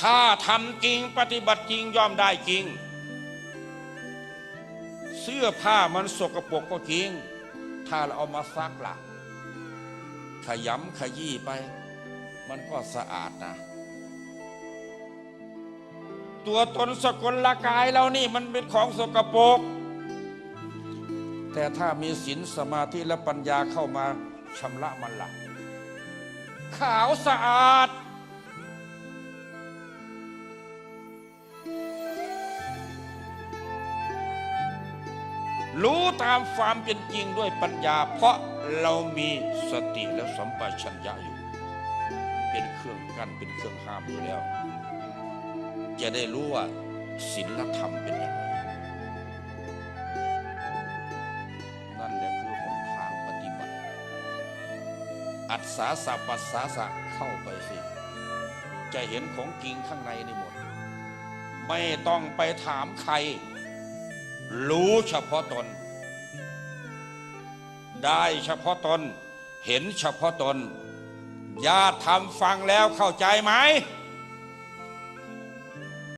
ถ้าทำจริงปฏิบัติจริงย่อมได้จริง เสื้อผ้ามันสกปรกก็จริง ถ้าเราเอามาซักล่ะ ขยำขยี้ไป มันก็สะอาดนะ ตัวตนสกลละกายเรานี่มันเป็นของสกปรกแต่ถ้ามีศีลสมาธิและปัญญาเข้ามาชำระมันล่ะ ขาวสะอาด รู้ตามความเป็นจริงด้วยปัญญา เพราะเรามีสติและสัมปชัญญะอยู่ เป็นเครื่องกั้นเป็นเครื่องห้ามอยู่แล้ว จะได้รู้ว่าศีลธรรมเป็นอย่างไรนั่นแหละคือหนทางปฏิบัติ อัศสาสะปัสสาสะเข้าไปสิ จะเห็นของจริงข้างในนี่หมด ไม่ต้องไปถามใคร รู้เฉพาะตน ได้เฉพาะตน เห็นเฉพาะตนญาติทำฟังแล้วเข้าใจไหม